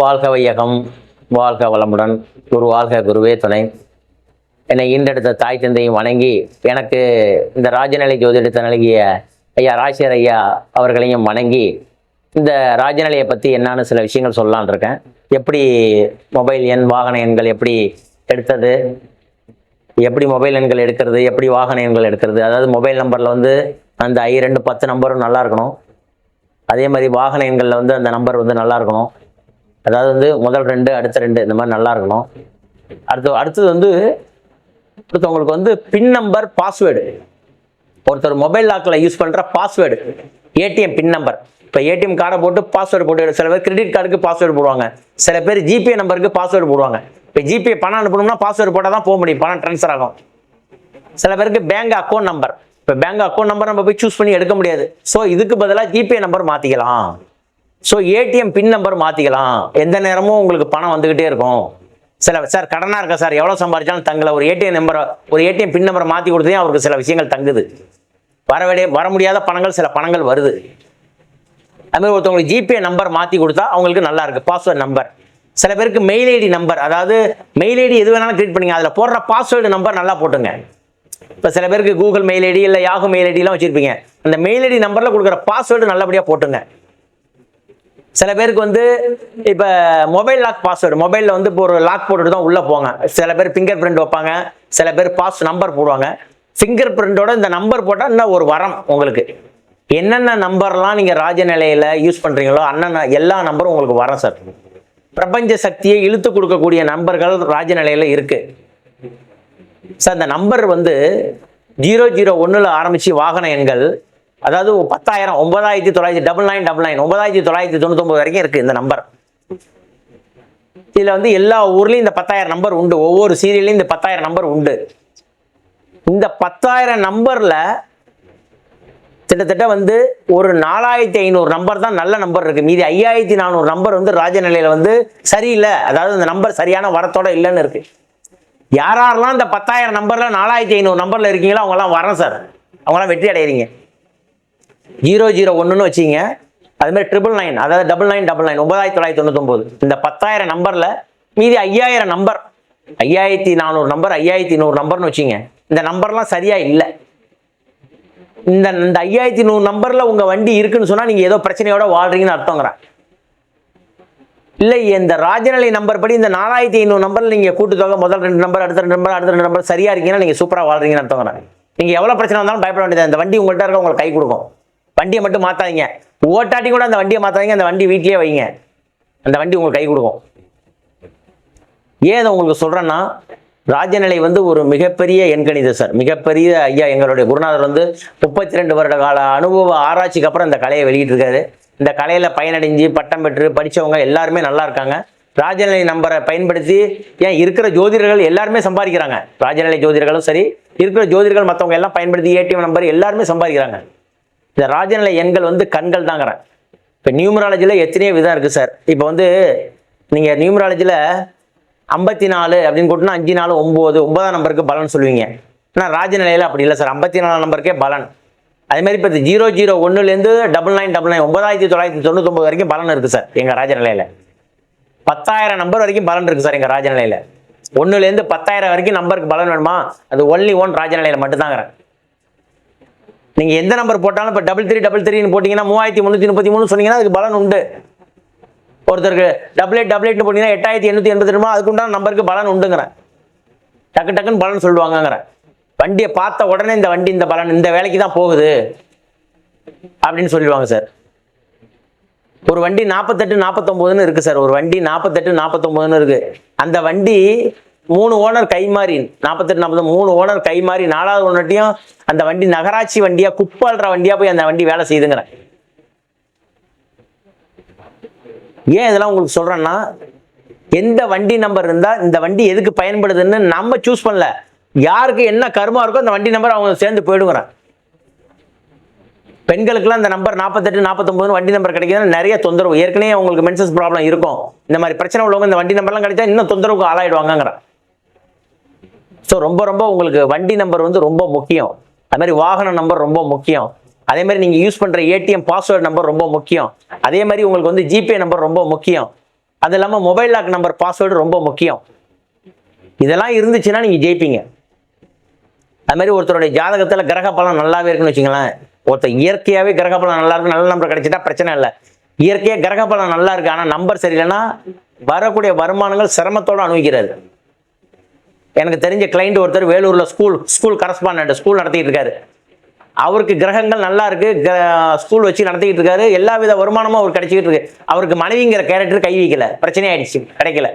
வாழ்க வையகம் வாழ்க வளமுடன். குரு வாழ்க குருவே துணை. என்னை ஈண்டெடுத்த தாய் தந்தையும் வணங்கி எனக்கு இந்த ராஜநிலை ஜோதிடத்தை நல்கிய ஐயா ராஜேர் ஐயா அவர்களையும் வணங்கி இந்த ராஜநிலையை பற்றி என்னான்னு சில விஷயங்கள் சொல்லலான் இருக்கேன். எப்படி மொபைல் எண் வாகன எண்கள் எப்படி எடுத்தது? எப்படி மொபைல் எண்கள் எடுக்கிறது? எப்படி வாகன எண்கள் எடுக்கிறது? அதாவது மொபைல் நம்பரில் வந்து அந்த ஐ ரெண்டு பத்து நம்பரும் நல்லா இருக்கணும். அதே மாதிரி வாகன எண்களில் வந்து அந்த நம்பர் வந்து நல்லா இருக்கணும். அதாவது வந்து முதல் ரெண்டு அடுத்த ரெண்டு இந்த மாதிரி நல்லா இருக்கணும். அடுத்து அடுத்தது வந்து ஒருத்தவங்களுக்கு வந்து பின் நம்பர் பாஸ்வேர்டு ஒருத்தர் மொபைல் லாக்கில் யூஸ் பண்ணுற பாஸ்வேர்டு ஏடிஎம் பின் நம்பர் இப்போ ஏடிஎம் கார்டை போட்டு பாஸ்வேர்டு போட்டு சில பேர் கிரெடிட் கார்டுக்கு பாஸ்வேர்டு போடுவாங்க. சில பேர் ஜிபே நம்பருக்கு பாஸ்வேர்டு போடுவாங்க. இப்போ ஜிபே பணம் அனுப்பணும்னா பாஸ்வேர்டு போட்டால் தான் போக முடியும். பணம் ட்ரான்ஸ்ஃபர் ஆகும். சில பேருக்கு பேங்க் அக்கௌண்ட் நம்பர் இப்போ பேங்க் அக்கௌண்ட் நம்பர் நம்ம போய் சூஸ் பண்ணி எடுக்க முடியாது. ஸோ இதுக்கு பதிலாக ஜிபே நம்பர் மாற்றிக்கலாம் ஸோ ஏடிஎம் பின் நம்பர் மாற்றிக்கலாம் எந்த நேரமும் உங்களுக்கு பணம் வந்துக்கிட்டே இருக்கும். சில சார் கடனாக இருக்கா சார்? எவ்வளோ சம்பாதிச்சாலும் தங்கல. ஒரு ஏடிஎம் நம்பரை ஒரு ஏடிஎம் பின் நம்பரை மாற்றி கொடுத்தே அவருக்கு சில விஷயங்கள் தங்குது. வரவிடைய வர முடியாத பணங்கள் சில பணங்கள் வருது. அதுமாதிரி ஒருத்தவங்களுக்கு ஜிபே நம்பர் மாற்றி கொடுத்தா அவங்களுக்கு நல்லா இருக்குது பாஸ்வேர்டு நம்பர் சில பேருக்கு மெயில் ஐடி நம்பர் அதாவது மெயில் ஐடி எது வேணாலும் கிரியேட் பண்ணிங்க அதில் போடுற பாஸ்வேர்டு நம்பர் நல்லா போட்டுங்க. இப்போ சில பேருக்கு கூகுள் மெயில் ஐடி இல்லை யாகு மெயில் ஐடிலாம் வச்சுருப்பீங்க. அந்த மெயில் ஐடி நம்பரில் கொடுக்குற பாஸ்வேர்டு நல்லபடியாக போட்டுங்க. சில பேருக்கு வந்து இப்போ மொபைல் லாக் பாஸ்வேர்டு மொபைலில் வந்து இப்போ ஒரு லாக் போட்டுட்டு தான் உள்ளே போங்க சில பேர் ஃபிங்கர் பிரிண்ட் வைப்பாங்க சில பேர் பாஸ் நம்பர் போடுவாங்க. ஃபிங்கர் பிரிண்டோட இந்த நம்பர் போட்டால் இன்னும் ஒரு வரம் உங்களுக்கு. என்னென்ன நம்பர்லாம் நீங்கள் ராஜநிலையில் யூஸ் பண்ணுறீங்களோ அண்ணன் எல்லா நம்பரும் உங்களுக்கு வரும் சார். பிரபஞ்ச சக்தியை இழுத்து கொடுக்கக்கூடிய நம்பர்கள் ராஜநிலையில் இருக்குது சார் இந்த நம்பர் வந்து ஜீரோ ஜீரோ ஒன்றில் ஆரம்பித்து வாகன எண்கள் அதாவது பத்தாயிரம் ஒன்பதாயிரத்தி தொள்ளாயிரத்தி டபுள் நைன் டபுள் நைன் ஒன்பதாயிரத்தி தொள்ளாயிரத்தி தொண்ணூத்தொம்பது வரைக்கும் இருக்குது இந்த நம்பர். இதில் வந்து எல்லா ஊர்லேயும் இந்த பத்தாயிரம் நம்பர் உண்டு. ஒவ்வொரு சீரியல்லையும் இந்த பத்தாயிரம் நம்பர் உண்டு. இந்த பத்தாயிரம் நம்பரில் கிட்டத்தட்ட வந்து ஒரு நாலாயிரத்தி ஐநூறு நம்பர் தான் நல்ல நம்பர் இருக்குது மீதி ஐயாயிரத்தி நானூறு நம்பர் வந்து ராஜநிலையில் வந்து சரியில்லை. அதாவது இந்த நம்பர் சரியான வரத்தோட இல்லைன்னு இருக்கு. யார் யாரெல்லாம் இந்த பத்தாயிரம் நம்பரில் நாலாயிரத்தி ஐநூறு நம்பரில் இருக்கீங்களோ அவங்கெல்லாம் வரேன் சார். அவங்களாம் வெற்றி அடைகிறீங்க ஜீரோ ஜீரோ ஒன்றுன்னு வச்சிங்க. அதுமாதிரி ட்ரிபிள் நைன் அதாவது டபுள் நைன் டபுள் நைன் ஒன்பதாயிரத்தி தொள்ளாயிரத்தி தொண்ணூத்தொம்பது. இந்த பத்தாயிரம் நம்பரில் மீதி ஐயாயிரம் நம்பர் ஐயாயிரத்தி நானூறு நம்பர் ஐயாயிரத்தி நூறு நம்பர்னு வச்சிங்க. இந்த நம்பர்லாம் சரியாக இல்லை. இந்த இந்த ஐயாயிரத்தி நூறு நம்பரில் உங்கள் வண்டி இருக்குன்னு சொன்னால் நீங்கள் ஏதோ பிரச்சனையோட வாழ்றீங்கன்னு அர்த்தங்கிறேன். இல்லை இந்த ராஜநிலை நம்பர் படி இந்த நாலாயிரத்தி ஐநூறு நம்பரில் நீங்கள் கூட்டுத்தொகை முதல் ரெண்டு நம்பர் அடுத்த ரெண்டு நம்பர் அடுத்த ரெண்டு நம்பர் சரியாக இருக்கீங்கன்னா நீங்கள் சூப்பராக வாழ்றீங்கன்னு அர்த்தங்கிறேன் நீங்கள் எவ்வளோ பிரச்சனை வந்தாலும் பயப்பட வேண்டியது அந்த வண்டி உங்கள்கிட்ட இருக்க உங்களுக்கு கை கொடுக்கும். வண்டியை மட்டும் மாற்றாதீங்க ஓட்டாட்டி கூட அந்த வண்டியை மாற்றாதீங்க அந்த வண்டி வீட்லயே வைங்க. அந்த வண்டி உங்களுக்கு கை கொடுக்கும். ஏன் அதை உங்களுக்கு சொல்கிறேன்னா ராஜநிலை வந்து ஒரு மிகப்பெரிய எண்கணித சார். மிகப்பெரிய ஐயா எங்களுடைய குருநாதர் வந்து முப்பத்தி ரெண்டு வருட கால அனுபவ ஆராய்ச்சிக்கு அப்புறம் இந்த கலையை வெளியிட்டிருக்காரு. இந்த கலையில் பயனடைஞ்சு பட்டம் பெற்று படித்தவங்க எல்லாருமே நல்லா இருக்காங்க. ராஜநிலை நம்பரை பயன்படுத்தி ஏன் இருக்கிற ஜோதிடர்கள் எல்லாருமே சம்பாதிக்கிறாங்க. ராஜநிலை ஜோதிடர்களும் சரி இருக்கிற ஜோதிடர்கள் மற்றவங்க எல்லாம் பயன்படுத்தி ஏடிஎம் நம்பர் எல்லாருமே சம்பாதிக்கிறாங்க. இந்த ராஜநிலை எண்கள் வந்து கண்கள் தாங்கிறேன் இப்போ நியூமராலஜியில் எத்தனையோ விதம் இருக்குது சார். இப்போ வந்து நீங்கள் நியூமராலஜியில் ஐம்பத்தி நாலு அப்படின்னு கூட்டினா அஞ்சு நாலு ஒம்பது ஒன்பதாம் நம்பருக்கு பலன் சொல்லுவீங்க. ஆனால் ராஜநிலையில் அப்படி இல்லை சார். ஐம்பத்தி நாலாம் நம்பருக்கே பலன். அதே மாதிரி இப்போ ஜீரோ ஜீரோ ஒன்றுலேருந்து டபுள் நைன் டபுள் நைன் ஒன்பதாயிரத்தி தொள்ளாயிரத்தி தொண்ணூத்தொம்பது வரைக்கும் பலன் இருக்குது சார் எங்கள் ராஜநிலையில். பத்தாயிரம் நம்பர் வரைக்கும் பலன் இருக்குது சார் எங்கள் ராஜநிலையில். ஒன்றுலேருந்து பத்தாயிரம் வரைக்கும் நம்பருக்கு பலன் வேணுமா? அது ஒன்லி ஒன் ராஜநிலையில் மட்டும்தாங்கிறேன். நீங்கள் எந்த நம்பர் போட்டாலும் இப்போ டபுள் த்ரீ டபுள் த்ரீன்னு போட்டிங்கன்னா மூவாயிரத்தி முந்நூற்றி முப்பத்தி மூணு சொன்னீங்கன்னா அதுக்கு பலன் உண்டு. ஒருத்தருக்கு டபுள் எயிட் டபுள் எயிட்னு போட்டிங்கன்னா எட்டாயிரத்தி எண்ணூற்றி எண்பத்தி ரெண்டு அதுக்குண்டான நம்பருக்கு பலன் உண்டுங்கிறேன். டக்கு டக்குன்னு பலன் சொல்லுவாங்கங்கிறேன். வண்டியை பார்த்த உடனே இந்த வண்டி இந்த பலன் இந்த வேலைக்கு தான் போகுது அப்படின்னு சொல்லிடுவாங்க சார். ஒரு வண்டி நாற்பத்தெட்டு நாற்பத்தொம்போதுன்னு இருக்கு சார். ஒரு வண்டி நாற்பத்தெட்டு நாற்பத்தொம்போதுன்னு இருக்கு. அந்த வண்டி மூணு ஓனர் கை மாறி நாற்பத்தெட்டு நாற்பது மூணு ஓனர் கை மாறி நாலாவது ஓனர்ட்டையும் அந்த வண்டி நகராட்சி வண்டியா குப்பாள்ற வண்டியா போய் அந்த வண்டி வேலை செய்துங்கிறேன் ஏன் இதெல்லாம் உங்களுக்கு சொல்றேன்னா எந்த வண்டி நம்பர் இருந்தா இந்த வண்டி எதுக்கு பயன்படுதுன்னு நம்ம சூஸ் பண்ணல. யாருக்கு என்ன கருமா இருக்கோ அந்த வண்டி நம்பர் அவங்க சேர்ந்து போயிடுங்கிறான் பெண்களுக்குலாம் அந்த நம்பர் நாற்பத்தெட்டு நாற்பத்தொம்பது வண்டி நம்பர் கிடைக்குதுன்னா நிறைய தொந்தரவு. ஏற்கனவே அவங்களுக்கு மென்சஸ் ப்ராப்ளம் இருக்கும். இந்த மாதிரி பிரச்சனை உள்ளவங்க இந்த வண்டி நம்பர்லாம் கிடைச்சா இன்னும் தொந்தரவுக்கு ஆளாயிடுவாங்கிறான் ஸோ ரொம்ப ரொம்ப உங்களுக்கு வண்டி நம்பர் வந்து ரொம்ப முக்கியம். அது மாதிரி வாகன நம்பர் ரொம்ப முக்கியம். அதே மாதிரி நீங்கள் யூஸ் பண்ணுற ஏடிஎம் பாஸ்வேர்டு நம்பர் ரொம்ப முக்கியம். அதே மாதிரி உங்களுக்கு வந்து ஜிபே நம்பர் ரொம்ப முக்கியம். அது இல்லாமல் மொபைல் லாக் நம்பர் பாஸ்வேர்டு ரொம்ப முக்கியம். இதெல்லாம் இருந்துச்சுன்னா நீங்கள் ஜெயிப்பீங்க. அது மாதிரி ஒருத்தருடைய ஜாதகத்தில் கிரக பலம் நல்லாவே இருக்குன்னு வச்சுங்களேன் ஒருத்தர் இயற்கையாகவே கிரக பலம் நல்லா இருக்கு நல்ல நம்பர் கிடைச்சிட்டா பிரச்சனை இல்லை. இயற்கையாக கிரக பலம் நல்லா இருக்கு ஆனால் நம்பர் சரியில்லைன்னா வரக்கூடிய வருமானங்கள் சிரமத்தோடு அனுபவிக்கிறாரு எனக்கு தெரிஞ்ச கிளைண்ட் ஒருத்தர் வேலூரில் ஸ்கூல் ஸ்கூல் கரஸ்பாண்ட் ஸ்கூல் நடத்திட்டு இருக்காரு. அவருக்கு கிரகங்கள் நல்லா இருக்கு ஸ்கூல் வச்சு நடத்திக்கிட்டு இருக்காரு. எல்லா வித வருமானமும் அவர் கிடைச்சிக்கிட்டு இருக்கு. அவருக்கு மனைவிங்கிற கேரக்டர் கை வைக்கல பிரச்சனையாயிடுச்சு கிடைக்கல.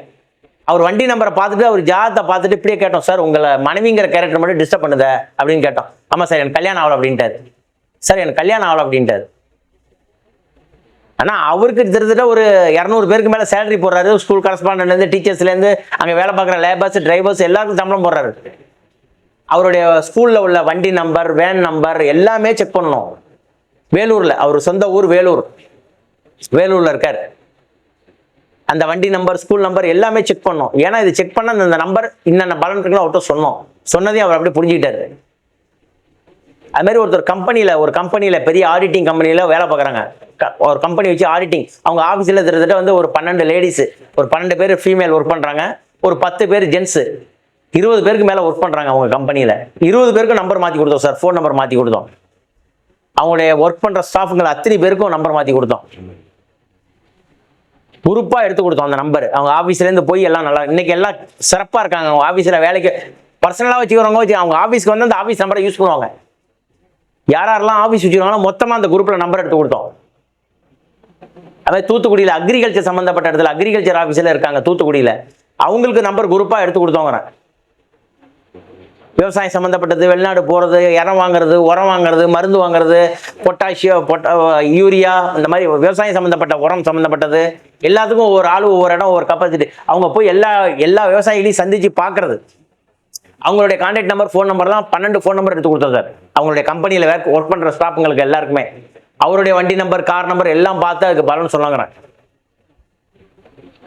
அவர் வண்டி நம்பரை பார்த்துட்டு அவர் ஜாதத்தை பார்த்துட்டு இப்படியே கேட்டோம் சார் உங்களை மனைவிங்கிற கேரக்டர் மட்டும் டிஸ்டர்ப் பண்ணுத? அப்படின்னு கேட்டோம். ஆமாம் சார் எனக்கு கல்யாணம் ஆகலை அப்படின்ட்டாரு. சார் எனக்கு கல்யாணம் ஆகலை அப்படின்ட்டாரு. ஆனால் அவருக்கு கிட்டத்தட்ட ஒரு இரநூறு பேருக்கு மேலே சேலரி போடுறாரு. ஸ்கூல் கரஸ்பாண்டன்ட்லேருந்து டீச்சர்ஸ்லேருந்து அங்கே வேலை பார்க்குற லேபர்ஸ் டிரைவர்ஸ் எல்லாருக்கும் சம்பளம் போடுறாரு. அவருடைய ஸ்கூலில் உள்ள வண்டி நம்பர் வேன் நம்பர் எல்லாமே செக் பண்ணணும். வேலூரில் அவர் சொந்த ஊர் வேலூர். வேலூரில் இருக்கார். அந்த வண்டி நம்பர் ஸ்கூல் நம்பர் எல்லாமே செக் பண்ணோம். ஏன்னா இது செக் பண்ண அந்த நம்பர் இன்னென்ன பலன் இருக்குன்னு அவர்கிட்ட சொன்னோம். சொன்னதையும் அவர் அப்படியே புரிஞ்சுக்கிட்டாரு. அது மாதிரி ஒருத்தர் கம்பெனியில் ஒரு கம்பெனியில் பெரிய ஆடிட்டிங் கம்பெனியில் வேலை பார்க்குறாங்க. ஒரு கம்பெனி வச்சு ஆடிட்டிங் அவங்க ஆஃபீஸில் கிட்டத்தட்ட வந்து ஒரு பன்னெண்டு லேடிஸு ஒரு பன்னெண்டு பேர் ஃபீமேல் ஒர்க் பண்ணுறாங்க ஒரு பத்து பேர் ஜென்ஸு இருபது பேருக்கு மேலே ஒர்க் பண்ணுறாங்க அவங்க கம்பெனியில் இருபது பேருக்கும் நம்பர் மாற்றி கொடுத்தோம் சார் ஃபோன் நம்பர் மாற்றி கொடுத்தோம். அவங்களுடைய ஒர்க் பண்ணுற ஸ்டாஃபுங்களை அத்தனை பேருக்கும் நம்பர் மாற்றி கொடுத்தோம். குரூப்பாக எடுத்து கொடுத்தோம் அந்த நம்பர் அவங்க ஆஃபீஸ்லேருந்து போய் எல்லாம் நல்லா இன்னைக்கு எல்லாம் சிறப்பாக இருக்காங்க. அவங்க ஆஃபீஸில் வேலைக்கு பர்சனலாக வச்சுக்கிறவங்க வச்சு அவங்க ஆஃபீஸ்க்கு வந்து அந்த ஆஃபீஸ் நம்பரை யூஸ் பண்ணுவாங்க. யார் யாரெல்லாம் ஆஃபீஸ் வச்சுருவாங்களோ மொத்தமாக அந்த குரூப்பில் நம்பர் எடுத்து கொடுத்தோம். அதே தூத்துக்குடியில் அக்ரிகல்ச்சர் சம்மந்தப்பட்ட இடத்துல அக்ரிகல்ச்சர் ஆஃபீஸில் இருக்காங்க தூத்துக்குடியில். அவங்களுக்கு நம்பர் குரூப்பாக எடுத்து கொடுத்தோங்கிறேன். விவசாயம் சம்மந்தப்பட்டது வெளிநாடு போகிறது இடம் வாங்குறது உரம் வாங்குறது மருந்து வாங்குறது பொட்டாசியோ பொட்டா யூரியா இந்த மாதிரி விவசாயம் சம்மந்தப்பட்ட உரம் சம்மந்தப்பட்டது எல்லாத்துக்கும் ஒவ்வொரு ஆள் ஒவ்வொரு இடம் ஒவ்வொரு கப்பாசிட்டி அவங்க போய் எல்லா எல்லா விவசாயிகளையும் சந்திச்சு பார்க்கறது அவங்களுடைய கான்டாக்ட் நம்பர் ஃபோன் நம்பர் தான் பன்னெண்டு ஃபோன் நம்பர் எடுத்து கொடுத்தாரு அவங்களுடைய கம்பெனியில் ஒர்க் ஒர்க் பண்ணுற ஸ்டாஃபுங்களுக்கு எல்லாருக்குமே. அவருடைய வண்டி நம்பர் கார் நம்பர் எல்லாம் பார்த்து அதுக்கு பலன் சொன்னாங்கிறேன்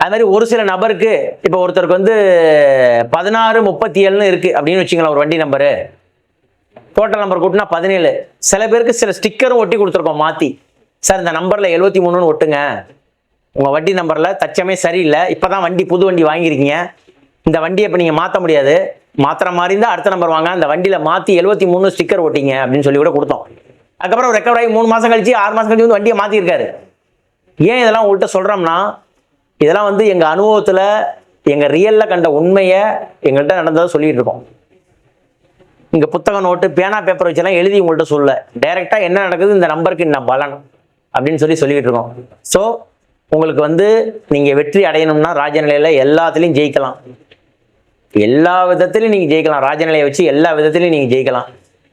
அது மாதிரி ஒரு சில நபருக்கு இப்போ ஒருத்தருக்கு வந்து பதினாறு முப்பத்தி ஏழுன்னு இருக்குது அப்படின்னு வச்சுங்களேன் ஒரு வண்டி நம்பரு டோட்டல் நம்பர் கூட்டினா பதினேழு. சில பேருக்கு சில ஸ்டிக்கரும் ஒட்டி கொடுத்துருக்கோம் மாற்றி சார் இந்த நம்பரில் எழுபத்தி மூணுன்னு ஒட்டுங்க. உங்கள் வண்டி நம்பரில் தச்சமே சரியில்லை. இப்போ தான் வண்டி புது வண்டி வாங்கியிருக்கீங்க. இந்த வண்டியை இப்போ நீங்கள் மாற்ற முடியாது. மாத்திர மாதிரி இருந்தால் அடுத்த நம்பர் வாங்க. அந்த வண்டியில் மாற்றி எழுபத்தி மூணு ஸ்டிக்கர் ஓட்டிங்க அப்படின்னு சொல்லி கூட கொடுத்தோம். அதுக்கப்புறம் ரெக்கவர் ஆகி மூணு மாதம் கழிச்சு ஆறு மாதம் கழிச்சு வந்து வண்டியை மாற்றிருக்காரு ஏன் இதெல்லாம் உங்கள்கிட்ட சொல்கிறோம்னா இதெல்லாம் வந்து எங்கள் அனுபவத்தில் எங்கள் ரியலில் கண்ட உண்மையை எங்கள்கிட்ட நடந்ததாக சொல்லிகிட்டு இருக்கோம். இங்கே புத்தக நோட்டு பேனா பேப்பர் வச்செல்லாம் எழுதி உங்கள்கிட்ட சொல்ல. டைரெக்டாக என்ன நடக்குது இந்த நம்பருக்கு என்ன பலன் அப்படின்னு சொல்லி சொல்லிக்கிட்டு இருக்கோம். ஸோ உங்களுக்கு வந்து நீங்கள் வெற்றி அடையணும்னா ராஜநிலையில் எல்லாத்துலேயும் ஜெயிக்கலாம். எல்லா விதத்துலையும் நீங்கள் ஜெயிக்கலாம். ராஜநிலையை வச்சு எல்லா விதத்துலையும் நீங்கள் ஜெயிக்கலாம்.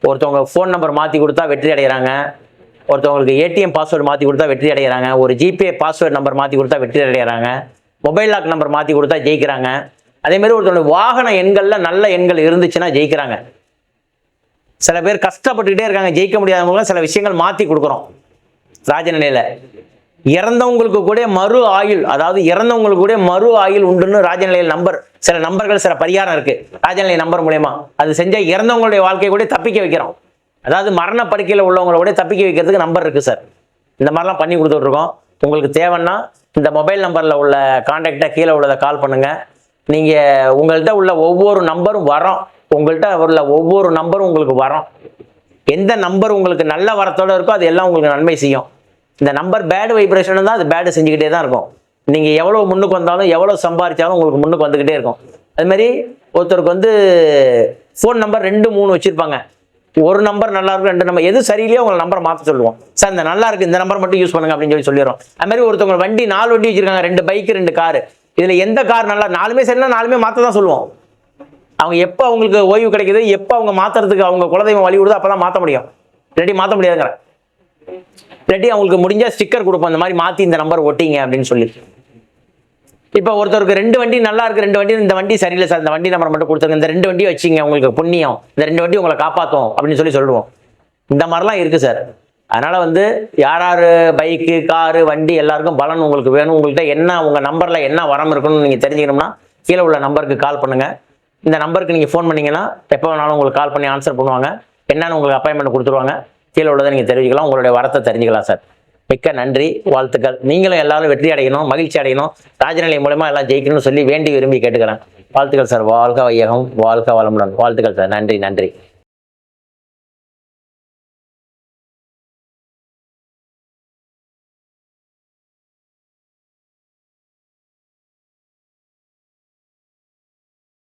ஒருத்தவங்க ஃபோன் நம்பர் மாற்றி கொடுத்தா வெற்றி அடைகிறாங்க ஒருத்தவங்களுக்கு ஏடிஎம் பாஸ்வேர்டு மாற்றி கொடுத்தா வெற்றி அடைகிறாங்க ஒரு ஜிபே பாஸ்வேர்டு நம்பர் மாற்றி கொடுத்தா வெற்றி அடைகிறாங்க மொபைல் லாக் நம்பர் மாற்றி கொடுத்தா ஜெயிக்கிறாங்க. அதேமாரி ஒருத்தவங்க வாகன எண்களில் நல்ல எண்கள் இருந்துச்சுன்னா ஜெயிக்கிறாங்க. சில பேர் கஷ்டப்பட்டுக்கிட்டே இருக்காங்க. ஜெயிக்க முடியாதவங்க சில விஷயங்கள் மாற்றி கொடுக்குறோம். ராஜநிலையில் இறந்தவங்களுக்கு கூட மறு ஆயுள் அதாவது இறந்தவங்களுக்கு கூட மறு ஆயுள் உண்டுன்னு ராஜநிலையில் நம்பர் சில நம்பர்கள் சில பரிகாரம் இருக்குது ராஜநிலை நம்பர் மூலயமா. அது செஞ்சால் இறந்தவங்களுடைய வாழ்க்கையை கூட தப்பிக்க வைக்கிறோம். அதாவது மரண படுக்கையில் உள்ளவங்களோடய தப்பிக்க வைக்கிறதுக்கு நம்பர் இருக்குது சார் இந்த மாதிரிலாம் பண்ணி கொடுத்துட்ருக்கோம். உங்களுக்கு தேவைன்னா இந்த மொபைல் நம்பரில் உள்ள காண்டாக்டாக கீழே உள்ளதை கால் பண்ணுங்கள் நீங்கள் உங்கள்கிட்ட உள்ள ஒவ்வொரு நம்பரும் வரோம். உங்கள்கிட்ட உள்ள ஒவ்வொரு நம்பரும் உங்களுக்கு வரோம். எந்த நம்பர் உங்களுக்கு நல்ல வரத்தோட இருக்கோ அது எல்லாம் உங்களுக்கு நன்மை செய்யும். இந்த நம்பர் பேடு வைப்ரேஷன் தான் அது பேடு செஞ்சுக்கிட்டே தான் இருக்கும். நீங்கள் எவ்வளோ முன்னுக்கு வந்தாலும் எவ்வளோ சம்பாதிச்சாலும் உங்களுக்கு முன்னுக்கு வந்துக்கிட்டே இருக்கும். அதுமாரி ஒருத்தருக்கு வந்து ஃபோன் நம்பர் ரெண்டு மூணு வச்சுருப்பாங்க. ஒரு நம்பர் நல்லா இருக்கும் ரெண்டு நம்பர் எது சரியில்லையோ உங்களை நம்பரை மாற்ற சொல்லுவோம். சார் இந்த நல்லா இருக்கு இந்த நம்பர் மட்டும் யூஸ் பண்ணுங்க அப்படின்னு சொல்லி சொல்லிடுறோம். அது மாதிரி ஒருத்தவங்க வண்டி நாலு வண்டி வச்சிருக்காங்க ரெண்டு பைக் ரெண்டு காரு இதில் எந்த கார் நல்லா நாலுமே சரினா நாலுமே மாற்ற தான் சொல்லுவோம். அவங்க எப்போ அவங்களுக்கு ஓய்வு கிடைக்குது எப்போ அவங்க மாற்றுறதுக்கு அவங்க குலதெய்வம் வழி விடுதோ அப்போ தான் மாற்ற முடியும். இல்லாட்டி மாற்ற முடியாதுங்கிற. இல்லாட்டி அவங்களுக்கு முடிஞ்சால் ஸ்டிக்கர் கொடுப்போம் இந்த மாதிரி மாற்றி இந்த நம்பர் ஒட்டிங்க அப்படின்னு சொல்லி. இப்போ ஒருத்தருக்கு ரெண்டு வண்டி நல்லா இருக்கு ரெண்டு வண்டி இந்த வண்டி சரியில்லை சார். இந்த வண்டி நம்பர் மட்டும் கொடுத்துருங்க. இந்த ரெண்டு வண்டி வச்சிங்க உங்களுக்கு புண்ணியம். இந்த ரெண்டு வண்டி உங்களை காப்பாற்றும் அப்படின்னு சொல்லி சொல்லுவோம் இந்த மாதிரிலாம் இருக்குது சார். அதனால் வந்து யார் யார் பைக்கு காரு வண்டி எல்லாருக்கும் பலன் உங்களுக்கு வேணும். உங்கள்கிட்ட என்ன உங்கள் நம்பரில் என்ன வரம் இருக்குன்னு நீங்கள் தெரிஞ்சுக்கணும்னா கீழே உள்ள நம்பருக்கு கால் பண்ணுங்கள் இந்த நம்பருக்கு நீங்கள் ஃபோன் பண்ணிங்கன்னா எப்போ வேணாலும் உங்களுக்கு கால் பண்ணி ஆன்சர் பண்ணுவாங்க. என்னன்னு உங்களுக்கு அப்பாயின்மெண்ட் கொடுத்துருவாங்க. கீழே உள்ளதை நீங்கள் தெரிஞ்சுக்கலாம். உங்களுடைய வரத்தை தெரிஞ்சுக்கலாம் சார். மிக்க நன்றி வாழ்த்துக்கள். நீங்களும் எல்லாரும் வெற்றி அடையணும் மகிழ்ச்சி அடையணும். ராஜநிலை மூலமா எல்லாம் ஜெயிக்கணும்னு சொல்லி வேண்டி விரும்பி கேட்டுக்கிறேன். வாழ்த்துக்கள் சார். வாழ்க வையகம் வாழ்க வளமுடன். வாழ்த்துக்கள் சார். நன்றி நன்றி.